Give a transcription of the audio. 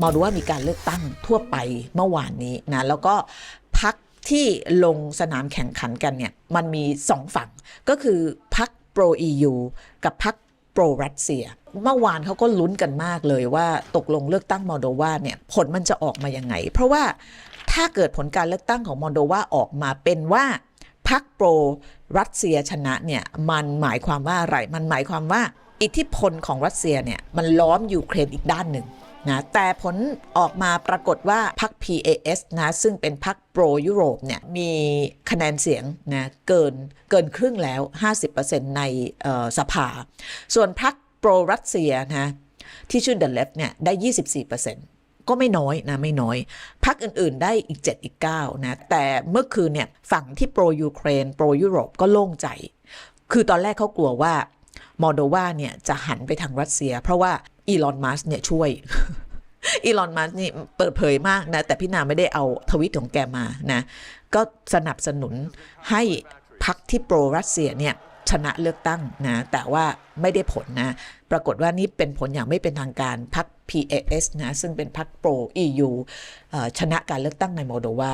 มอลโดวามีการเลือกตั้งทั่วไปเมื่อวานนี้นะแล้วก็พักที่ลงสนามแข่งขันกันเนี่ยมันมีสองฝั่งก็คือพักโปร EU กับพักโปรรัสเซีย เมื่อวานเขาก็ลุ้นกันมากเลยว่าตกลงเลือกตั้งมอลโดวาเนี่ยผลมันจะออกมายังไง เพราะว่าถ้าเกิดผลการเลือกตั้งของมอลโดวาออกมาเป็นว่าพรรคโปรรัสเซียชนะเนี่ยมันหมายความว่าอะไร มันหมายความว่าอิทธิพลของรัสเซียเนี่ยมันล้อมยูเครนอีกด้านหนึ่ง นะแต่ผลออกมาปรากฏว่าพรรค PAS นะซึ่งเป็นพรรคโปรยุโรปเนี่ยมีคะแนนเสียงนะเกินเกินครึ่งแล้ว 50%ในสภา ส่วนพรรคโปรรัสเซียนะที่ชื่อ The Left เนี่ยได้ 24%ก็ไม่น้อยนะไม่น้อยพรรคอื่นๆได้อีก 7 อีก 9 นะ แต่เมื่อคืนเนี่ยฝั่งที่โปรยูเครนโปรยุโรปก็โล่งใจ คือตอนแรกเขากลัวว่า มอลโดวาเนี่ยจะหันไปทางรัสเซีย เพราะว่าอีลอนมัสเนี่ยช่วยอีลอนมัสนี่เปิดเผยมากนะ แต่พี่นาไม่ได้เอาทวิตของแกมานะ ก็สนับสนุนให้พรรคที่โปรรัสเซียเนี่ยชนะเลือกตั้งนะ แต่ว่าไม่ได้ผลนะ ปรากฏว่านี่เป็นผลอย่างไม่เป็นทางการพรรค PAS นะ ซึ่งเป็นพรรคโปร EU เอ่อชนะการเลือกตั้งในโมโดวา